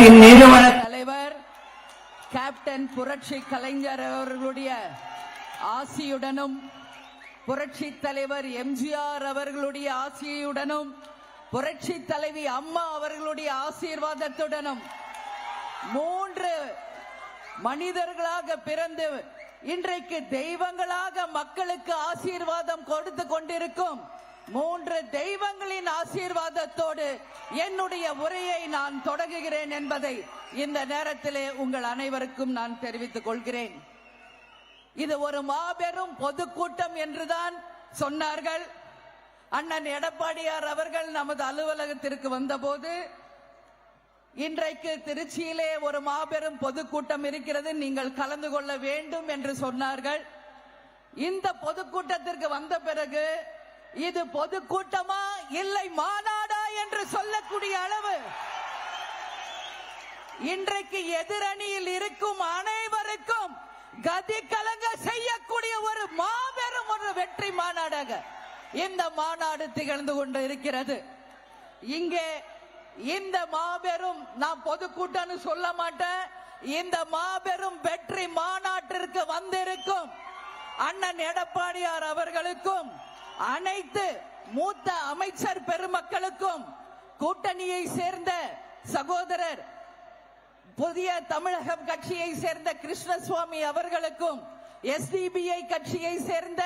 கழகத்தின் நிறுவன தலைவர் கேப்டன் புரட்சி கலைஞர் அவர்களுடைய ஆசியுடனும் புரட்சி தலைவர் எம்ஜிஆர் அவர்களுடைய ஆசியுடனும் புரட்சி தலைவி அம்மா அவர்களுடைய ஆசீர்வாதத்துடனும் மூன்று மனிதர்களாக பிறந்து இன்றைக்கு தெய்வங்களாக மக்களுக்கு ஆசீர்வாதம் கொடுத்து கொண்டிருக்கும் மூன்று தெய்வங்களின் ஆசீர்வாதத்தோடு என்னுடைய உரையை நான் தொடங்குகிறேன் என்பதை இந்த நேரத்திலே உங்கள் அனைவருக்கும் நான் தெரிவித்துக் கொள்கிறேன். இது ஒரு மாபெரும் பொதுக்கூட்டம் என்றுதான் சொன்னார்கள். அண்ணன் எடப்பாடியார் அவர்கள் நமது அலுவலகத்திற்கு வந்தபோது இன்றைக்கு திருச்சியிலே ஒரு மாபெரும் பொதுக்கூட்டம் இருக்கிறது நீங்கள் கலந்து கொள்ள வேண்டும் என்று சொன்னார்கள். இந்த பொதுக்கூட்டத்திற்கு வந்த பிறகு இது பொதுக்கூட்டமா? இல்லை மாநாடா என்று சொல்லக்கூடிய அளவு. இன்றைக்கு எதிரணியில் இருக்கும் அனைவருக்கும் கதி கலங்க செய்யக்கூடிய ஒரு மாபெரும் ஒரு வெற்றி மாநாடாக இந்த மாநாடு திகழ்ந்து கொண்டு இருக்கிறது. இங்கே இந்த மாபெரும் நான் பொதுக்கூட்டம்னு சொல்ல மாட்டேன். இந்த மாபெரும் வெற்றி மாநாட்டிற்கு வந்திருக்கும் அண்ணன் எடப்பாடியார் அவர்களுக்கும் அனைத்து மூத்த அமைச்சர் பெருமக்களுக்கும் கூட்டணியை சேர்ந்த சகோதரர் புதிய தமிழகம் கட்சியை சேர்ந்த கிருஷ்ணசுவாமி அவர்களுக்கும் எஸ்டிபிஐ கட்சியை சேர்ந்த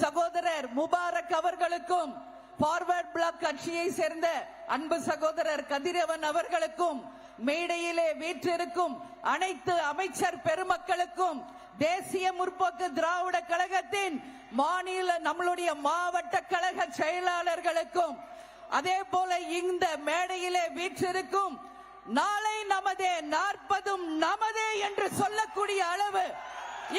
சகோதரர் முபாரக் அவர்களுக்கும் பார்வர்ட் பிளாக் கட்சியை சேர்ந்த அன்பு சகோதரர் கதிரவன் அவர்களுக்கும் மேடையிலே வீற்றிருக்கும் அனைத்து அமைச்சர் பெருமக்களுக்கும் தேசிய முற்போக்கு திராவிட கழகத்தின் மாநில நம்மளுடைய மாவட்ட கழக செயலாளர்களுக்கும் அதே போல இந்த மேடையிலே வீற்றிருக்கும் நாளை நமதே நாற்பதும் நமதே என்று சொல்லக்கூடிய அளவு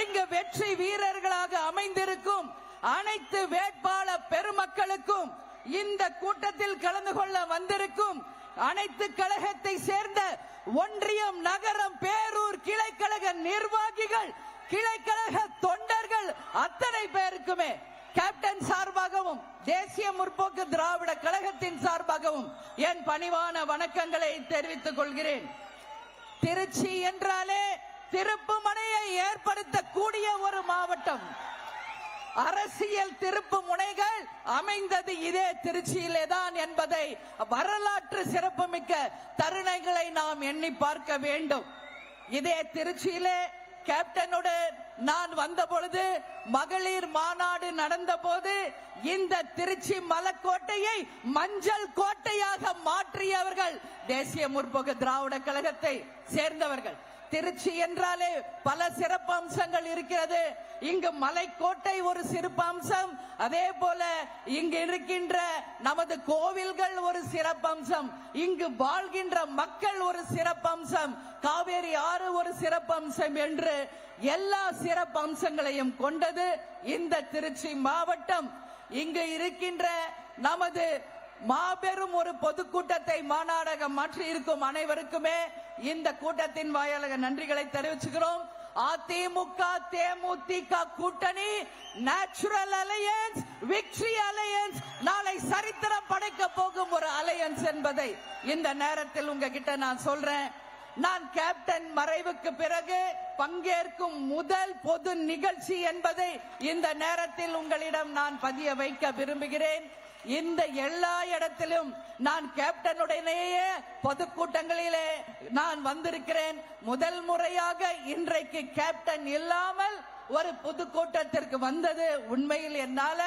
இங்கு வெற்றி வீரர்களாக அமைந்திருக்கும் அனைத்து வேட்பாளர் பெருமக்களுக்கும் இந்த கூட்டத்தில் கலந்து கொள்ள வந்திருக்கும் அனைத்து கழகத்தை சேர்ந்த ஒன்றியம் நகரம் பேரூர் கிளைக்கழக நிர்வாகிகள் கிளைக்கழக தொண்டர்கள் அத்தனை பேருக்குமே கேப்டன் சார்பாகவும் தேசிய முற்போக்கு திராவிட கழகத்தின் சார்பாகவும் என் பணிவான வணக்கங்களை தெரிவித்துக் கொள்கிறேன். திருச்சி என்றாலே திருப்புமனையை ஏற்படுத்தக்கூடிய ஒரு மாவட்டம். அரசியல் திருப்பு முனைகள் அமைந்தது இதே திருச்சியிலே தான் என்பதை வரலாற்று சிறப்புமிக்க தருணங்களை நாம் எண்ணி பார்க்க வேண்டும். இதே திருச்சியிலே கேப்டனுடன் நான் வந்த பொழுது மகளிர் மாநாடு நடந்த போது இந்த திருச்சி மலக்கோட்டையை மஞ்சள் கோட்டையாக மாற்றியவர்கள் தேசிய முற்போக்கு திராவிட கழகத்தை சேர்ந்தவர்கள். திருச்சி என்றாலே பல சிறப்பு அம்சங்கள் இருக்கிறது. இங்கு மலைக்கோட்டை ஒரு சிறப்பு அம்சம் அதே போல இங்கு இருக்கின்ற நமது கோவில்கள் ஒரு சிறப்பு அம்சம் இங்கு வாழ்கின்ற மக்கள் ஒரு சிறப்பு அம்சம் காவேரி ஆறு ஒரு சிறப்பு அம்சம் என்று எல்லா சிறப்பு அம்சங்களையும் கொண்டது இந்த திருச்சி மாவட்டம். இங்கு இருக்கின்ற நமது மாபெரும் ஒரு பொதுக்கூட்டத்தை மாநாடக மாற்றி இருக்கும் அனைவருக்குமே இந்த கூட்டத்தின் வாயிலாக நன்றிகளை தெரிவிச்சுக்கிறோம். அதிமுக தேமுதிக கூட்டணி நேச்சுரல் அலையன்ஸ் விக்டரி அலையன்ஸ் நாளை சரித்திரம் படைக்க போகும் ஒரு அலையன்ஸ் என்பதை இந்த நேரத்தில் உங்ககிட்ட நான் சொல்றேன். நான் கேப்டன் மறைவுக்கு பிறகு பங்கேற்கும் முதல் பொது நிகழ்ச்சி என்பதை இந்த நேரத்தில் உங்களிடம் நான் பதிய வைக்க விரும்புகிறேன். இந்த எல்லா இடத்திலும் நான் கேப்டனுடனேயே பொதுக்கூட்டங்களிலே நான் வந்திருக்கிறேன். முதல் முறையாக இன்றைக்கு கேப்டன் இல்லாமல் ஒரு பொதுக்கூட்டத்திற்கு வந்தது உண்மையில் என்னால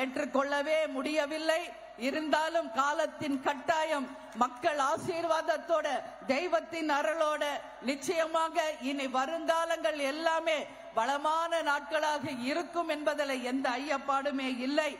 ஏற்றுக்கொள்ளவே முடியவில்லை. இருந்தாலும் காலத்தின் கட்டாயம் மக்கள் ஆசீர்வாதத்தோட தெய்வத்தின் அருளோட நிச்சயமாக இனி வருங்காலங்கள் எல்லாமே வளமான நாட்களாக இருக்கும் என்பதில் எந்த ஐயப்பாடுமே இல்லை.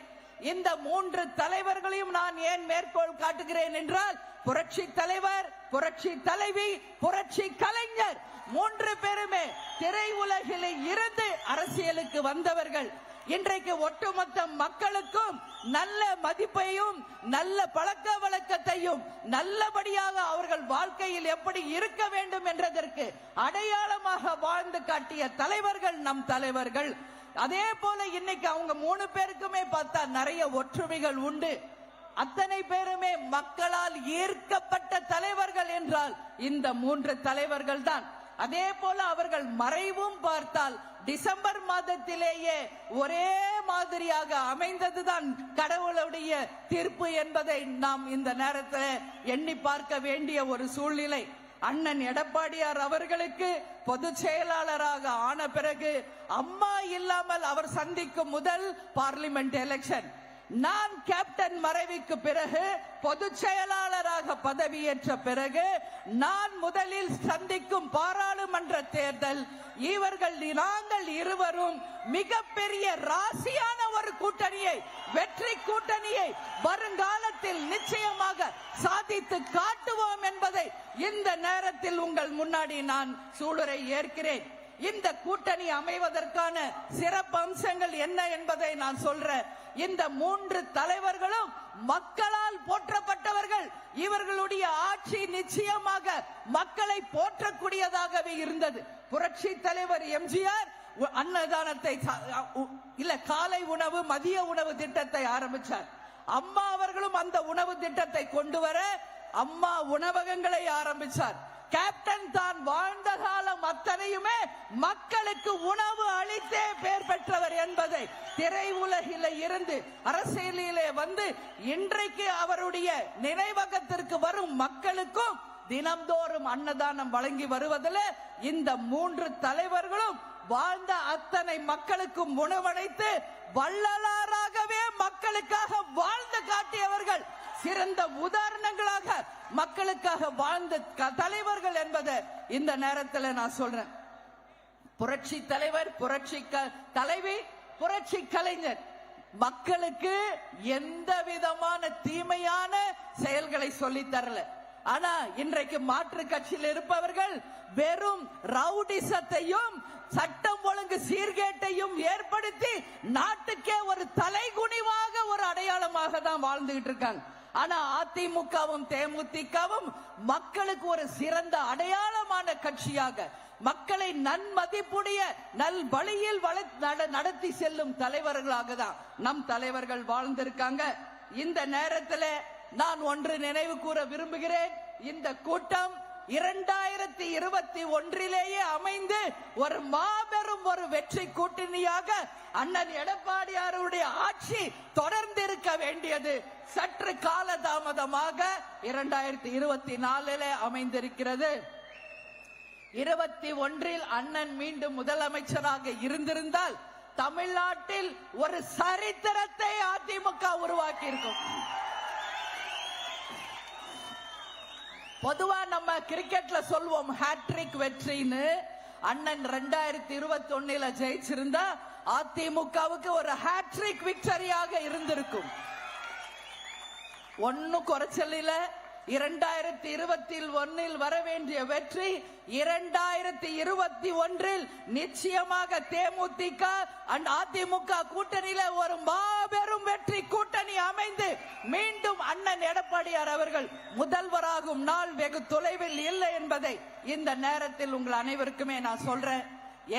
இந்த மூன்று தலைவர்களையும் நான் ஏன் மேற்கோள் காட்டுகிறேன் என்றால் புரட்சி தலைவர் புரட்சி தலைவி புரட்சி கலைஞர் மூன்று பேருமே திரையுலகில் இருந்து அரசியலுக்கு வந்தவர்கள். இன்றைக்கு ஒட்டுமொத்த மக்களுக்கும் நல்ல மதிப்பையும் நல்ல பழக்க வழக்கத்தையும் நல்லபடியாக அவர்கள் வாழ்க்கையில் எப்படி இருக்க வேண்டும் என்றதற்கு அடையாளமாக வாழ்ந்து காட்டிய தலைவர்கள் நம் தலைவர்கள். அதே போல இன்னைக்கு அவங்க மூணு பேருக்குமே பார்த்தா நிறைய ஒற்றுமைகள் உண்டு. அத்தனை பேருமே மக்களால் ஈர்க்கப்பட்ட தலைவர்கள் என்றால் இந்த மூன்று தலைவர்கள் தான். அதே போல அவர்கள் மறைவும் பார்த்தால் டிசம்பர் மாதத்திலேயே ஒரே மாதிரியாக அமைந்ததுதான் கடவுளுடைய தீர்ப்பு என்பதை நாம் இந்த நேரத்தில் எண்ணி பார்க்க வேண்டிய ஒரு சூழ்நிலை. அண்ணன் எடப்பாடியார் அவர்களுக்கு பொதுச் செயலாளராக ஆன பிறகு அம்மா இல்லாமல் அவர் சந்திக்கும் முதல் பார்லிமெண்ட் எலெக்ஷன் நான் கேப்டன் மறைவுக்கு பிறகு பொதுச் செயலாளராக பதவியேற்ற பிறகு நான் முதலில் சந்திக்கும் பாராளுமன்ற தேர்தல். இவர்கள் நாங்கள் இருவரும் மிகப்பெரிய ராசியான ஒரு கூட்டணியை வெற்றி கூட்டணியை வருங்காலத்தில் நிச்சயமாக சாதித்து காட்ட இந்த நேரத்தில் உங்கள் முன்னாடி நான் சூளுரை ஏற்கிறேன். இந்த கூட்டணி அமைவதற்கான சிறப்பு அம்சங்கள் என்ன என்பதை நான் சொல்றேன். இந்த மூன்று தலைவர்களும் மக்களால் போற்றப்பட்டவர்கள். இவர்களுடைய ஆட்சி நிச்சயமாக மக்களை போற்றக்கூடியதாகவே இருந்தது. புரட்சி தலைவர் எம்ஜிஆர் அன்னதானத்தை இல்ல காலை உணவு மதிய உணவு திட்டத்தை ஆரம்பிச்சார். அம்மா அவர்களும் அந்த உணவு திட்டத்தை கொண்டு வர அம்மா உணவகங்களை ஆரம்பிச்சார். கேப்டன் தான் வாழ்ந்த காலம் அத்தனையுமே மக்களுக்கு உணவு அளித்தே பெயர் பெற்றவர் என்பதை திரையுலகில இருந்து அரசியலிலே வந்து இன்றைக்கு அவருடைய நினைவகத்திற்கு வரும் மக்களுக்கும் தினம்தோறும் அன்னதானம் வழங்கி வருவதில் இந்த மூன்று தலைவர்களும் வாழ்ந்த அத்தனை மக்களுக்கும் உணவளித்து வள்ளலாராகவே மக்களுக்காக வாழ்ந்து காட்டியவர்கள். சிறந்த உதாரணங்களாக மக்களுக்காக வாழ்ந்த க- தலைவர்கள் என்பதை இந்த நேரத்தில் நான் சொல்றேன். புரட்சி தலைவர் புரட்சி தலைவி புரட்சி கலைஞர். மக்களுக்கு எந்த விதமான தீமையான செயல்களை சொல்லி தரல. ஆனா இன்றைக்கு மாற்று கட்சியில் இருப்பவர்கள் வெறும் ரவுடிசத்தையும் சட்டம் ஒழுங்கு சீர்கேட்டையும் ஏற்படுத்தி நாட்டுக்கே ஒரு தலைகுனிவாக ஒரு அடையாளமாக தான் வாழ்ந்துகிட்டு இருக்காங்க. ஆனா அதிமுகவும் தேமுதிகவும் மக்களுக்கு ஒரு சிறந்த அடையாளமான கட்சியாக மக்களை நன்மதிப்புடைய நல் வழியில் நட- நடத்தி செல்லும் தலைவர்களாக தான் நம் தலைவர்கள் வாழ்ந்திருக்காங்க. இந்த நேரத்தில் நான் ஒன்று நினைவு கூற விரும்புகிறேன். இந்த கூட்டம் இரண்டாயிரத்தி இருபத்தி ஒன்றிலேயே அமைந்து ஒரு மாபெரும் ஒரு வெற்றி கூட்டணியாக அண்ணன் எடப்பாடியாருடைய ஆட்சி தொடர்ந்து இருக்க வேண்டியது சற்று காலதாமதமாக இரண்டாயிரத்தி இருபத்தி நாலிலே அமைந்திருக்கிறது. இருபத்தி ஒன்றில் அண்ணன் மீண்டும் முதலமைச்சராக இருந்திருந்தால் தமிழ்நாட்டில் ஒரு சரித்திரத்தை அதிமுக உருவாக்கி இருக்கும் பொதுவா நம்ம கிரிக்கெட்ல சொல்வோம் ஹாட்ரிக் வெற்றின்னு. அண்ணன் ரெண்டாயிரத்தி இருபத்தி ஒன்னுல ஜெயிச்சிருந்தா அதிமுகவுக்கு ஒரு ஹாட்ரிக் விக்டரியாக இருந்திருக்கும். ஒன்னும் குறைச்சல் இல்லை. இரண்டாயிரத்தி இருபத்தி ஒன்னில் வர வேண்டிய வெற்றி இரண்டாயிரத்தி இருபத்தி ஒன்றில் நிச்சயமாக தேமுதிக அண்ட் அதிமுக கூட்டணியில ஒரு மாபெரும் வெற்றி கூட்டணி அமைந்து மீண்டும் அண்ணன் எடப்பாடியார் அவர்கள் முதல்வராகும் நாள் வெகு தொலைவில் இல்லை என்பதை இந்த நேரத்தில் உங்கள் அனைவருக்குமே நான் சொல்றேன்.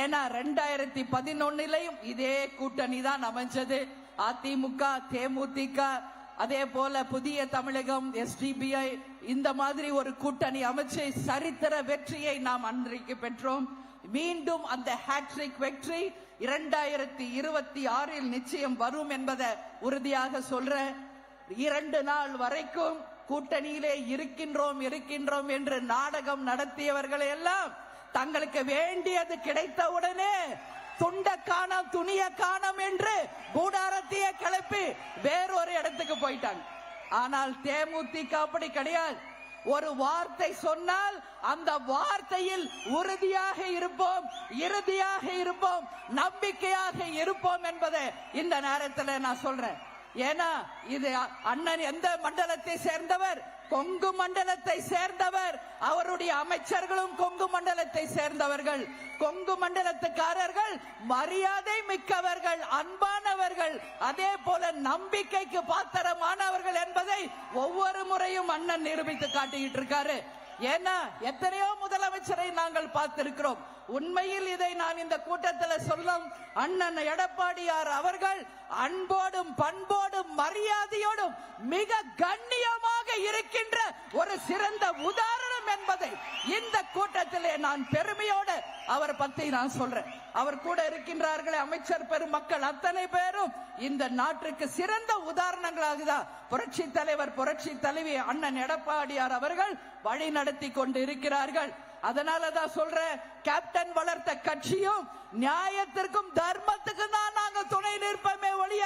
ஏன்னா ரெண்டாயிரத்தி பதினொன்னிலையும் இதே கூட்டணி தான் அமைஞ்சது. அதிமுக தேமுதிக அதே போல புதிய தமிழகம் எஸ்டிபிஐ இந்த மாதிரி ஒரு கூட்டணி அமைச்சு சரித்திர வெற்றியை நாம் அன்றைக்கு பெற்றோம். மீண்டும் அந்த ஹேட்ரிக் வெற்றி இரண்டாயிரத்தி இருபத்தி ஆறில் நிச்சயம் வரும் என்பதை உறுதியாக சொல்ற இரண்டு நாள் வரைக்கும் கூட்டணியிலே இருக்கின்றோம் இருக்கின்றோம் என்று நாடகம் நடத்தியவர்களை எல்லாம் தங்களுக்கு வேண்டியது கிடைத்தவுடனே துண்ட காணம் துணிய காணம் என்று கூடாரத்தையே கிளப்பி வேறொரு இடத்துக்கு போயிட்டாங்க. ஆனால் தேமுதிக அப்படி கிடையாது. ஒரு வார்த்தை சொன்னால் அந்த வார்த்தையில் உறுதியாக இருப்போம் இறுதியாக இருப்போம் நம்பிக்கையாக இருப்போம் என்பதை இந்த நேரத்தில் நான் சொல்றேன். ஏன்னா இது அண்ணன் எந்த மண்டலத்தை சேர்ந்தவர்? கொங்கு மண்டலத்தை சேர்ந்தவர் அவருடைய அமைச்சர்களும் கொங்கு மண்டலத்தை சேர்ந்தவர்கள். கொங்கு மண்டலத்துக்காரர்கள் மரியாதை மிக்கவர்கள் அன்பானவர்கள் அதே போல நம்பிக்கைக்கு பாத்திரமானவர்கள் என்பதை ஒவ்வொரு முறையும் அண்ணன் நிரூபித்து காட்டிக்கிட்டு இருக்காரு. ஏன்னா எத்தனையோ முதலமைச்சரை நாங்கள் பார்த்திருக்கிறோம். உண்மையில் இதை நான் இந்த கூட்டத்தில் சொல்லும் அண்ணன் எடப்பாடியார் அவர்கள் அன்போடும் பண்போடும் மரியாதையோடும் மிக கண்ணியமாக இருக்கின்ற ஒரு சிறந்த உதாரணம் என்பதை இந்த கூட்டத்திலே நான் பெருமையோடு அவர் பத்தி நான் சொல்றேன். அவர் கூட இருக்கின்றார்களே அமைச்சர் பெருமக்கள் அத்தனை பேரும் இந்த நாட்டுக்கு சிறந்த உதாரணங்களாக தான் புரட்சி தலைவர் புரட்சி தலைவி அண்ணன் எடப்பாடியார் அவர்கள் வழி நடத்தி கொண்டு இருக்கிறார்கள். அதனால தான் சொல்றேன் கேப்டன் வளர்த்த கட்சியும் நியாயத்திற்கும் தர்மத்துக்கும் தான் நாங்க துணை நிற்போமே ஒழிய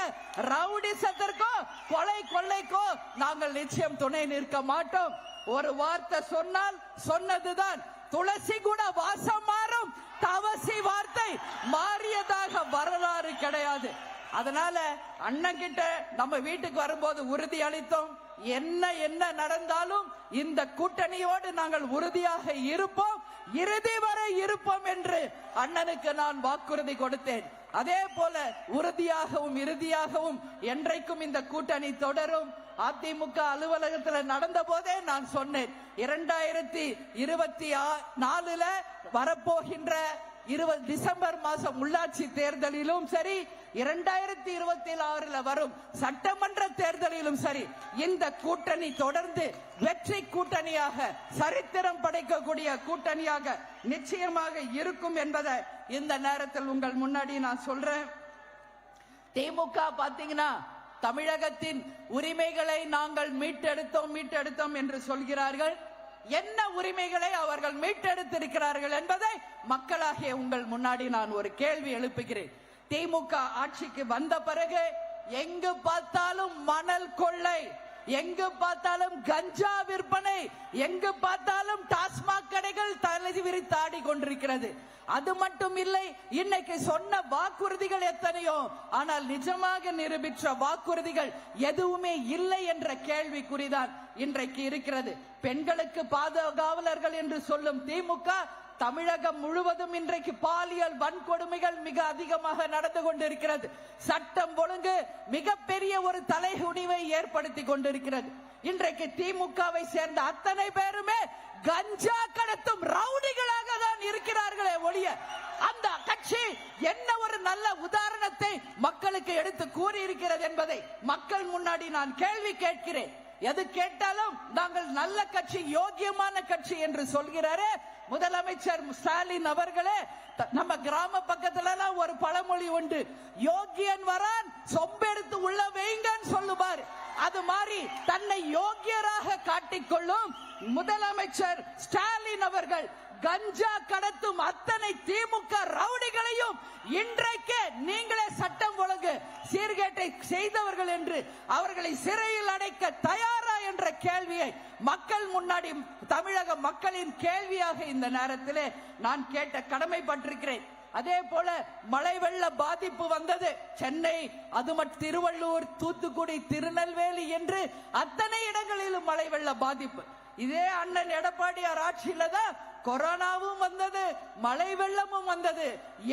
ரவுடிசத்திற்கோ கொலை கொள்ளைக்கோ நாங்கள் நிச்சயம் துணை நிற்க மாட்டோம். ஒரு வார்த்தை சொன்னால் சொன்னதுதான் துளசி கூட வாசம் மாறும் தவசி வார்த்தை மாறியதாக வரலாறு கிடையாது. அதனால அண்ணன் கிட்ட நம்ம வீட்டுக்கு வரும்போது உறுதி அளித்தோம். என்ன என்ன நடந்தாலும் இந்த கூட்டணியோடு நாங்கள் உறுதியாக இருப்போம். இறுதி வரை இருப்போம் என்று அண்ணனுக்கு நான் வாக்குறுதி கொடுத்தேன். அதே போல உறுதியாகவும் இறுதியாகவும் என்றைக்கும் இந்த கூட்டணி தொடரும். அதிமுக அலுவலகத்தில் நடந்த போதே நான் சொன்னேன். இரண்டாயிரத்தி இருபத்தி நாலுல வரப்போகின்ற இருபது டிசம்பர் மாசம் உள்ளாட்சி தேர்தலிலும் சரி இரண்டாயிரத்தி இருபத்தி ஆறுல வரும் சட்டமன்ற தேர்தலிலும் சரி இந்த கூட்டணி தொடர்ந்து வெற்றி கூட்டணியாக சரித்திரம் படைக்கக்கூடிய கூட்டணியாக நிச்சயமாக இருக்கும் என்பதை இந்த நேரத்தில் உங்கள் முன்னாடி நான் சொல்றேன். திமுக பாத்தீங்கன்னா தமிழகத்தின் உரிமைகளை நாங்கள் மீட்டெடுத்தோம் மீட்டெடுத்தோம் என்று சொல்கிறார்கள். என்ன உரிமைகளை அவர்கள் மீட்டெடுத்திருக்கிறார்கள் என்பதை மக்களாகிய உங்கள் முன்னாடி நான் ஒரு கேள்வி எழுப்புகிறேன். திமுக ஆட்சிக்கு வந்த பிறகு எங்கு பார்த்தாலும் மணல் கொள்ளை எங்கு பார்த்தாலும் கஞ்சா விற்பனை எங்கு பார்த்தாலும் டாஸ்மாக் கடைகள் தலை விரித்தாடி கொண்டிருக்கிறது அது மட்டும் இல்லை இன்னைக்கு சொன்ன வாக்குறுதிகள் எத்தனையோ ஆனால் நிஜமாக நிரூபித்த வாக்குறுதிகள் எதுவுமே இல்லை என்ற கேள்விக்குறிதான். இன்றைக்கு இருக்கிறது. பெண்களுக்கு பாதுகாவலர்கள் என்று சொல்லும் திமுக தமிழகம் முழுவதும் இன்றைக்கு பாலியல் வன்கொடுமைகள் மிக அதிகமாக நடந்து கொண்டிருக்கிறது. சட்டம் ஒழுங்கு மிகப்பெரிய ஒரு தலைகுனிவை ஏற்படுத்தி கொண்டிருக்கிறது. இன்றைக்கு திமுகவை சேர்ந்த அத்தனை பேருமே கஞ்சா கடத்தும் ரவுடிகளாக தான் இருக்கிறார்களே ஒழிய அந்த கட்சி என்ன ஒரு நல்ல உதாரணத்தை மக்களுக்கு எடுத்து கூறியிருக்கிறது என்பதை மக்கள் முன்னாடி நான் கேள்வி கேட்கிறேன். எது கேட்டாலும் நாங்கள் நல்ல கட்சி யோக்கியமான கட்சி என்று சொல்கிறாரு. முதலமைச்சர் ஸ்டாலின் அவர்களே நம்ம கிராம பக்கத்துல ஒரு பழமொழி உண்டு. யோக்கியன் வரான் சொம்பெடுத்து உள்ள வைங்கன்னு சொல்லுவார். அது மாதிரி தன்னை யோக்கியராக காட்டிக்கொள்ளும் முதலமைச்சர் ஸ்டாலின் அவர்கள் கஞ்சா கடத்தும் அத்தனை திமுக ரவுடிகளையும் இன்றைக்கு நீங்கள் சீர்கேட்டை செய்தவர்கள் என்று அவர்களை சிறையில் அடைக்க தயாரா என்ற கேள்வியை மக்கள் முன்னாடி தமிழக மக்களின் கேள்வியாக இந்த நேரத்திலே நான் கேட்ட கடமைப்பட்டிருக்கிறேன். அதே போல மழை வெள்ள பாதிப்பு வந்தது. சென்னை அது மட்டும் திருவள்ளூர் தூத்துக்குடி திருநெல்வேலி என்று அத்தனை இடங்களிலும் மழை வெள்ள பாதிப்பு. இதே அண்ணன் எடப்பாடியார் ஆட்சியில தான் கொரோனாவும் வந்தது மழை வெள்ளமும் வந்தது.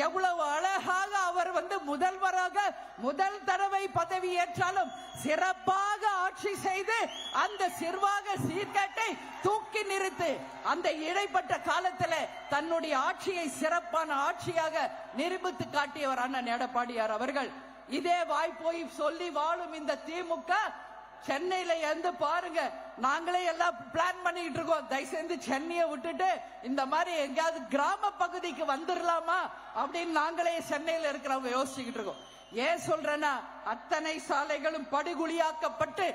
எவ்வளவு அழகாக அவர் வந்து முதல்வராக முதல் தடவை பதவி ஏற்றாலும் சிறப்பாக ஆட்சி செய்து அந்த சிறுவாக சீர்கேட்டை தூக்கி நிறுத்து அந்த இடைப்பட்ட காலத்துல தன்னுடைய ஆட்சியை சிறப்பான ஆட்சியாக நிரூபித்து காட்டியவர் அண்ணன் எடப்பாடியார் அவர்கள். இதே வாய்ப்போய் சொல்லி வாழும் இந்த திமுக சென்னையில இருந்து பாருங்க. நாங்களே எல்லாம் பிளான் பண்ணிட்டு இருக்கோம். தயவு செஞ்சு சென்னையை விட்டுட்டு இந்த மாதிரி எங்கேயாவது கிராம பகுதிக்கு வந்துடலாமா அப்படின்னு நாங்களே சென்னையில இருக்கிறவங்க யோசிச்சுக்கிட்டு இருக்கோம். ஏன் சொல்றேன்னா அத்தனை சாலைகளும் படுகுழியாக்கப்பட்டு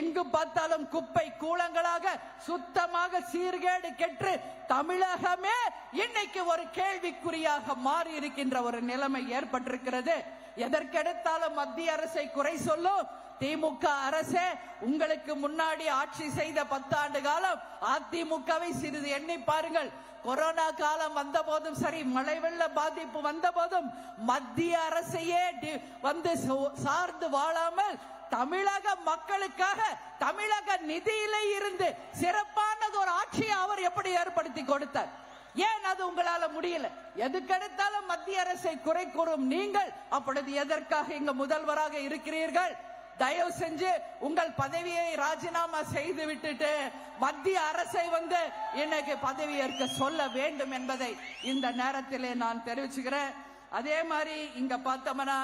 எங்கு பார்த்தாலும் குப்பை கூலங்களாக சுத்தமாக சீர்கேடு கெட்டு தமிழகமே இன்னைக்கு ஒரு கேள்விக்குறியாக மாறி இருக்கின்ற ஒரு நிலைமை ஏற்பட்டிருக்கிறது. எதற்கெடுத்தாலும் மத்திய அரசை குறை சொல்லும் திமுக அரசே உங்களுக்கு முன்னாடி ஆட்சி செய்த பத்தாண்டு காலம் அதிமுகவை சிறிது எண்ணி பாருங்கள். கொரோனா காலம் வந்த போதும் சரி மழை வெள்ள பாதிப்பு வந்த போதும் மத்திய அரசையே வந்து சார்ந்து வாழாமல் தமிழக மக்களுக்காக தமிழக நிதியிலே இருந்து சிறப்பானது ஒரு ஆட்சியை அவர் எப்படி ஏற்படுத்தி கொடுத்தார்? ஏன் அது உங்களால முடியல? எதுக்கெடுத்தாலும் மத்திய அரசை குறை கூறும் நீங்கள் அப்பொழுது எதற்காக இங்கு முதல்வராக இருக்கிறீர்கள்? தயவு செஞ்சு உங்கள் பதவியை ராஜினாமா செய்து விட்டுட்டு மத்திய அரசை வந்து இன்னைக்கு பதவியேற்க சொல்ல வேண்டும் என்பதை இந்த நேரத்திலே நான் தெரிவிச்சுக்கிறேன். அதே மாதிரி இங்க பார்த்தோம்னா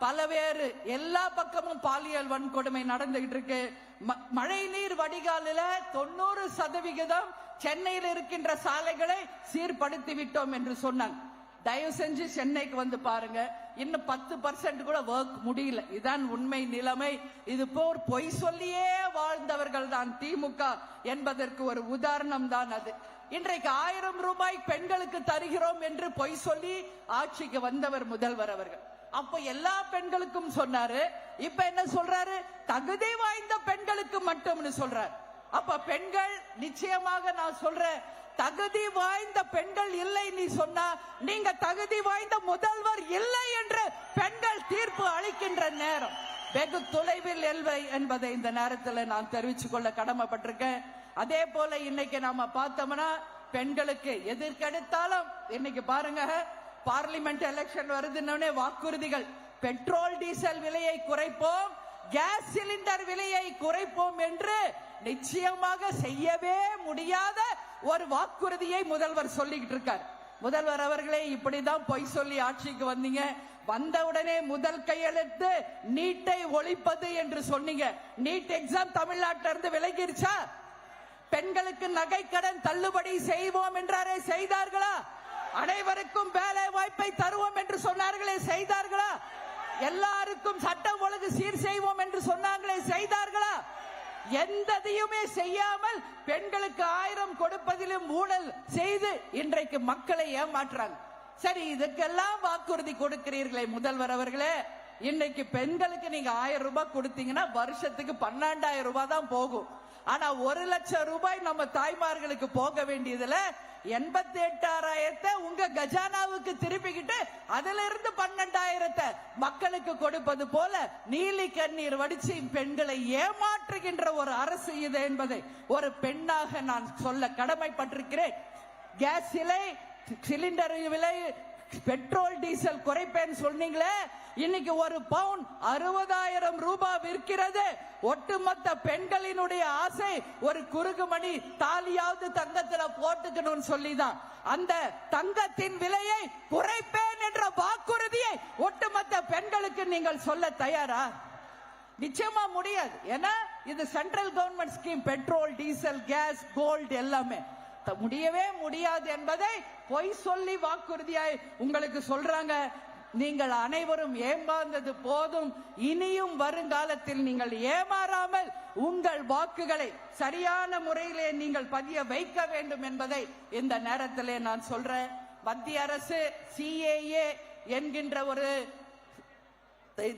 பலவேறு எல்லா பக்கமும் பாலியல் வன்கொடுமை நடந்துகிட்டு இருக்கு. ம- மழைநீர் வடிகாலில தொண்ணூறு சதவிகிதம் சென்னையில் இருக்கின்ற சாலைகளை சீர்படுத்தி விட்டோம் என்று சொன்னாங்க. தயவு செஞ்சு சென்னைக்கு வந்து பாருங்க. இன்னும் பத்து பர்சன்ட் கூட ஒர்க் முடியல. இதான் உண்மை நிலைமை. இது போர் பொய் சொல்லியே வாழ்ந்தவர்கள் தான் திமுக என்பதற்கு ஒரு உதாரணம் தான் அது. இன்றைக்கு ஆயிரம் ரூபாய் பெண்களுக்கு தருகிறோம் என்று பொய் சொல்லி ஆட்சிக்கு வந்தவர் முதல்வர் அவர்கள். அப்ப எல்லா பெண்களுக்கும் சொன்னாரு. இப்ப என்ன சொல்றாரு? தகுதி வாய்ந்த பெண்களுக்கு மட்டும்னு சொல்றாரு. அப்ப பெண்கள் நிச்சயமாக நான் சொல்றேன் தகுதி வாய்ந்த பெண்கள் இல்லை நீ சொன்னா நீங்க தகுதி வாய்ந்த முதல்வர் இல்லை என்று பெண்கள் தீர்ப்பு அளிக்கின்ற நேரம். வெகு தொலைவில் எல்வை என்பதை இந்த நேரத்தில் நான் தெரிவித்துக் கொள்ள கடமைப்பட்டிருக்கேன். அதே போல இன்னைக்கு நாம பார்த்தோம்னா பெண்களுக்கு எதிர்கெடுத்தாலும் இன்னைக்கு பாருங்க பார்லிமெண்ட் எலெக்ஷன் வருதுன்னு வாக்குறுதிகள். பெட்ரோல் டீசல் விலையை குறைப்போம் கேஸ் சிலிண்டர் விலையை குறைப்போம் என்று நிச்சயமாக செய்யவே முடியாத ஒரு வாக்குறுதியை முதல்வர் சொல்லிக்கிட்டு இருக்கார். முதல்வர் அவர்களே இப்படிதான் பொய் சொல்லி ஆட்சிக்கு வந்தீங்க. வந்தவுடனே முதல் கையெழுத்து நீட்டை ஒழிப்பது என்று சொன்னீங்க. நீட் எக்ஸாம் தமிழ்நாட்டில இருந்து விலகிருச்சா? பெண்களுக்கு நகை கடன் தள்ளுபடி செய்வோம் என்றாரே செய்தார்களா? அனைவருக்கும் வேலை வாய்ப்பை தருவோம் என்று சொன்னார்களே செய்தார்களா? எல்லாருக்கும் சட்டம் ஒழுங்கு சீர் செய்வோம் என்று சொன்னாங்களே செய்தார்களா? எந்ததையுமே செய்யாமல் பெண்களுக்கு ஆயிரம் கொடுப்பதிலும் ஊழல் செய்து இன்றைக்கு மக்களை ஏமாற்றுறாங்க. சரி இதுக்கெல்லாம் வாக்குறுதி கொடுக்கிறீர்களே முதல்வர் அவர்களே. இன்னைக்கு பெண்களுக்கு நீங்க ஆயிரம் ரூபாய் கொடுத்தீங்கன்னா வருஷத்துக்கு பன்னெண்டாயிரம் ரூபாய் தான் போகும். ஆனா ஒரு லட்சம் ரூபாய் நம்ம தாய்மார்களுக்கு போக வேண்டியதுல எண்பத்தி எட்டாயிரத்தை உங்க கஜானாவுக்கு திருப்பிக்கிட்டு அதுல இருந்து பன்னெண்டாயிரத்தை மக்களுக்கு கொடுப்பது போல நீலி கண்ணீர் வடிச்சு பெண்களை ஏமாற்றுகின்ற ஒரு அரசு இது என்பதை ஒரு பெண்ணாக நான் சொல்ல கடமைப்பட்டிருக்கிறேன். கேஸ் விலை சிலிண்டர் விலை பெட்ரோல் டீசல் குறைப்பேன்னு சொன்னீங்களே இன்னைக்கு ஒரு பவுன் அறுபதாயிரம் ரூபாய் விற்கிறது. ஒட்டுமொத்த பெண்களினுடைய ஆசை ஒரு குறுகுமணி தாலியாவது தங்கத்துல போட்டுக்கணும்னு சொல்லிதான். அந்த தங்கத்தின் விலையை குறைப்பேன் என்ற வாக்குறுதியை ஒட்டுமொத்த பெண்களுக்கு நீங்கள் சொல்ல தயாரா? நிச்சயமா முடியாது. ஏன்னா இது central government scheme petrol diesel gas gold எல்லாமே. முடியவே முடியாது என்பதை பொய் சொல்லி வாக்குறுதியாய் உங்களுக்கு சொல்றாங்க. நீங்கள் அனைவரும் ஏமாந்தது போதும். இனியும் வருங்காலத்தில் நீங்கள் ஏமாறாமல் உங்கள் வாக்குகளை சரியான முறையிலே நீங்கள் பதிய வைக்க வேண்டும் என்பதை இந்த நேரத்திலே நான் சொல்றேன். மத்திய அரசு சிஏஏ என்கின்ற ஒரு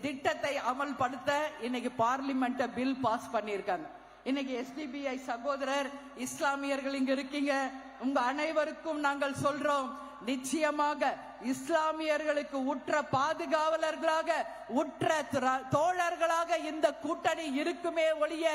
திட்டத்தை அமல்படுத்த இன்னைக்கு பார்லிமெண்ட் பில் பாஸ் பண்ணியிருக்காங்க. இன்னைக்கு எஸ்டிபிஐ சகோதரர் இஸ்லாமியர்கள் இங்க இருக்கீங்க. உங்க அனைவருக்கும் நாங்கள் சொல்றோம் நிச்சயமாக இஸ்லாமியர்களுக்கு உற்ற பாதுகாவலர்களாக உற்ற தோழர்களாக இந்த கூட்டணி இருக்குமே ஒழிய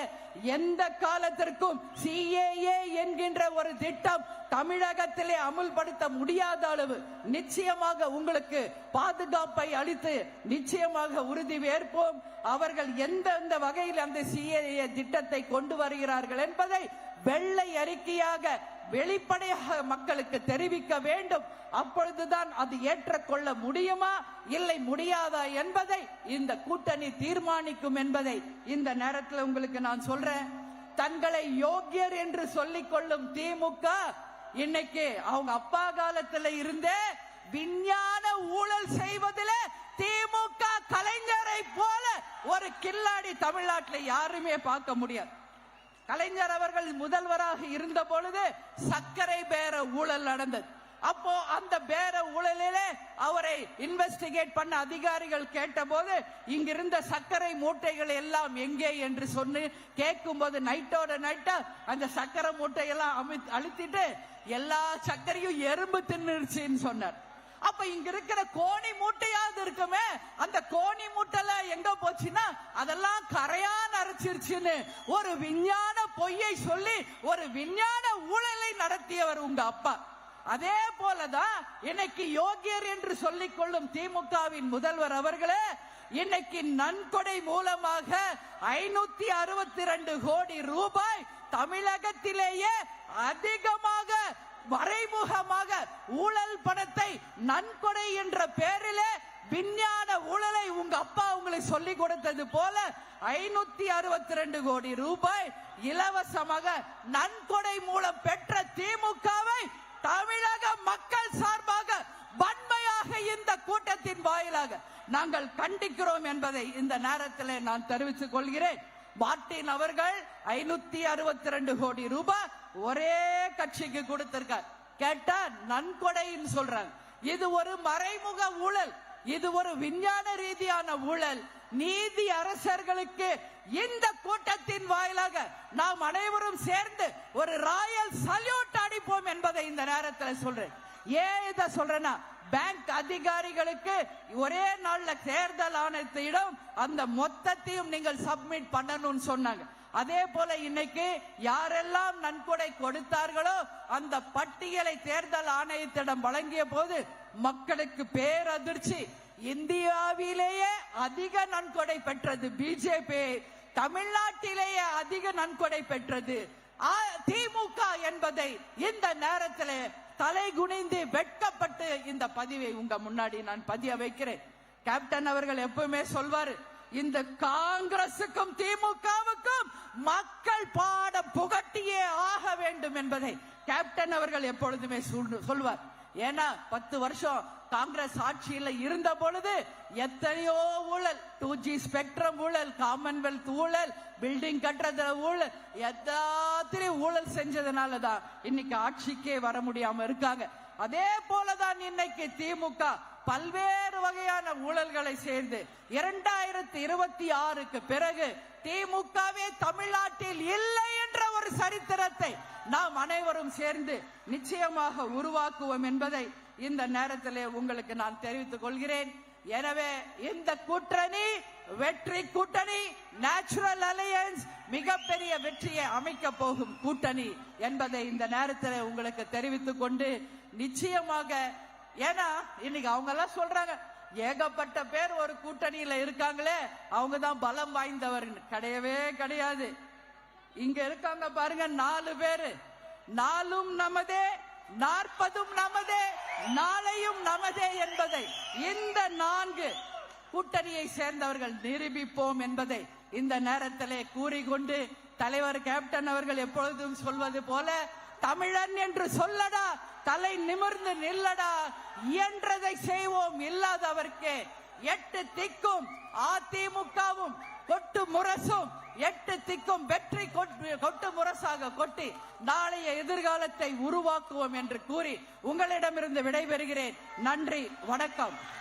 எந்த காலத்திற்கும் சிஏஏ என்கின்ற ஒரு திட்டம் தமிழகத்திலே அமுல்படுத்த முடியாத அளவு நிச்சயமாக உங்களுக்கு பாதுகாப்பை அளித்து நிச்சயமாக உறுதி ஏற்போம் அவர்கள் எந்தெந்த வகையில் அந்த சிஏஏ திட்டத்தை கொண்டு வருகிறார்கள் என்பதை வெள்ளை அறிக்கையாக வெளிப்படையாக மக்களுக்கு தெரிவிக்க வேண்டும். அப்பொழுதுதான் அது ஏற்றுக்கொள்ள முடியுமா? இல்லை முடியாதா என்பதை இந்த கூட்டணி தீர்மானிக்கும் என்பதை இந்த நேரத்தில் உங்களுக்கு நான் சொல்றேன். தங்களை யோக்கியர் என்று சொல்லிக் கொள்ளும் திமுக இன்னைக்கு அவங்க அப்பா காலத்துல இருந்தே விஞ்ஞான ஊழல் செய்வதில் திமுக கலைஞரை போல ஒரு கில்லாடி தமிழ்நாட்டில் யாருமே பார்க்க முடியாது. கலைஞர் அவர்கள் முதல்வராக இருந்த பொழுது சர்க்கரை பேர ஊழல் நடந்தது. அப்போ அந்த பேர ஊழலிலே அவரை இன்வெஸ்டிகேட் பண்ண அதிகாரிகள் கேட்டபோது இங்கிருந்த சர்க்கரை மூட்டைகள் எல்லாம் எங்கே? என்று சொன்னு கேட்கும்போது நைட்டோட நைட்டா. அந்த சர்க்கரை மூட்டையெல்லாம் அமி- அழுத்திட்டு எல்லா சர்க்கரையும் எறும்பு தின்னுருச்சுன்னு சொன்னார். அப்ப இங்க இருக்கிற கோணி மூட்டையாவது இருக்குமே அந்த கோணி மூட்டை எங்க போச்சுன்னா அதெல்லாம் கரையா நரைச்சிருச்சுன்னு ஒரு விஞ்ஞான பொய்யை சொல்லி ஒரு விஞ்ஞான ஊழலை நடத்தியவர் உங்க அப்பா. அதே போலதான் இன்னைக்கு யோகியர் என்று சொல்லிக் கொள்ளும் திமுகவின் முதல்வர் அவர்களே இன்னைக்கு நன்கொடை மூலமாக ஐநூத்தி அறுபத்தி ரெண்டு கோடி ரூபாய் தமிழகத்திலேயே அதிகமாக மறைமுகமாக ஊழல் பணத்தை நன்கொடை என்ற பெயரிலே விஞ்ஞான ஊழலை உங்க அப்பா உங்களை சொல்லி கொடுத்தது போல ஐநூத்தி அறுபத்தி ரெண்டு கோடி ரூபாய் இலவசமாக நன்கொடை மூலம் பெற்ற திமுகவை தமிழக மக்கள் சார்பாக வன்மையாக இந்த கூட்டத்தின் வாயிலாக நாங்கள் கண்டிக்கிறோம் என்பதை இந்த நேரத்தில் நான் தெரிவித்துக் கொள்கிறேன். மார்டின் அவர்கள் ஐநூத்தி அறுபத்தி ரெண்டு கோடி ரூபாய் ஒரே கட்சிக்கு கொடுத்திருக்கார். கேட்டா நன்கொடைன்னு சொல்றாங்க. இது ஒரு மறைமுக ஊழல். இது ஒரு விஞ்ஞான ரீதியான ஊழல். நீதி அரசர்களுக்கு இந்த கூட்டத்தின் வாயிலாக நாம் அனைவரும் சேர்ந்து ஒரு ராயல் சல்யூட் அடிப்போம் என்பதை இந்த நேரத்தில் சொல்றேன். ஏன் இத சொல்றேன்னா பேங்க் அதிகாரிகளுக்கு ஒரே நாள்ல தேர்தல் ஆணையத்திடம் அந்த மொத்தத்தையும் நீங்கள் சப்மிட் பண்ணணும்னு சொன்னாங்க. அதே போல இன்னைக்கு யாரெல்லாம் நன்கொடை கொடுத்தார்களோ அந்த பட்டியலை தேர்தல் ஆணையத்திடம் வழங்கிய போது மக்களுக்கு பேரதிர்ச்சி. இந்தியாவிலேயே அதிக நன்கொடை பெற்றது பிஜேபி தமிழ்நாட்டிலேயே அதிக நன்கொடை பெற்றது. திமுக என்பதை இந்த நேரத்தில் தலை குனிந்து வெட்கப்பட்டு இந்த பதிவை உங்க முன்னாடி நான் பதிய வைக்கிறேன். கேப்டன் அவர்கள் எப்பவுமே சொல்வாரு இந்த காங்கிரசுக்கும் திமுகவுக்கும் மக்கள் பாடம் புகட்டியே ஆக வேண்டும் என்பதை கேப்டன் அவர்கள் எப்பொழுதுமே சொல்வார். ஏன்னா பத்து வருஷம் காங்கிரஸ் ஆட்சியில் இருந்த பொழுது எத்தனையோ ஊழல் டூ ஜி ஸ்பெக்ட்ரம் ஊழல் காமன்வெல்த் ஊழல் பில்டிங் கட்டுறதுல ஊழல் எல்லாத்திலையும் ஊழல் செஞ்சதுனால தான் இன்னைக்கு ஆட்சிக்கே வர முடியாம இருக்காங்க. அதே போலதான் இன்னைக்கு திமுக பல்வேறு வகையான ஊழல்களை சேர்ந்து இரண்டாயிரத்தி இருபத்தி ஆறுக்கு பிறகு திமுகவே தமிழ்நாட்டில் இல்லை என்ற ஒரு சரித்திரத்தை நாம் அனைவரும் சேர்ந்து நிச்சயமாக உருவாக்குவோம் என்பதை இந்த நேரத்திலே உங்களுக்கு நான் தெரிவித்துக் கொள்கிறேன். எனவே இந்த கூட்டணி வெற்றி கூட்டணி நேச்சுரல் அலையன்ஸ் மிகப்பெரிய வெற்றியை அமைக்க போகும் கூட்டணி என்பதை இந்த நேரத்தில் உங்களுக்கு தெரிவித்துக் கொண்டு நிச்சயமாக ஏன்னா இன்னைக்கு அவங்க எல்லாம் சொல்றாங்க ஏகப்பட்ட பேர் ஒரு கூட்டணியில இருக்காங்களே அவங்க தான் பலம் வாய்ந்தவர் கிடையவே கிடையாது. இங்க இருக்காங்க பாருங்க நாலு பேரு. நாலும் நமதே நாற்பதும் நமதே நாளையும் நமதே என்பதை. இந்த நான்கு கூட்டணியை சேர்ந்தவர்கள் நிரூபிப்போம் என்பதை இந்த நேரத்திலே கூறிக்கொண்டு தலைவர் கேப்டன் அவர்கள் எப்பொழுதும் சொல்வது போல தமிழன் என்று சொல்லடா தலை நிமிர்ந்து நில்லடா இயன்றதை செய்வோம் இல்லாதவர்க்கே. எட்டு திக்கும் அதிமுகவும் கொட்டு முரசும் எட்டு திக்கும் வெற்றி கொட்டு- கொட்டு முரசாக கொட்டி நாளைய எதிர்காலத்தை உருவாக்குவோம் என்று கூறி உங்களிடமிருந்து விடைபெறுகிறேன். நன்றி வணக்கம்.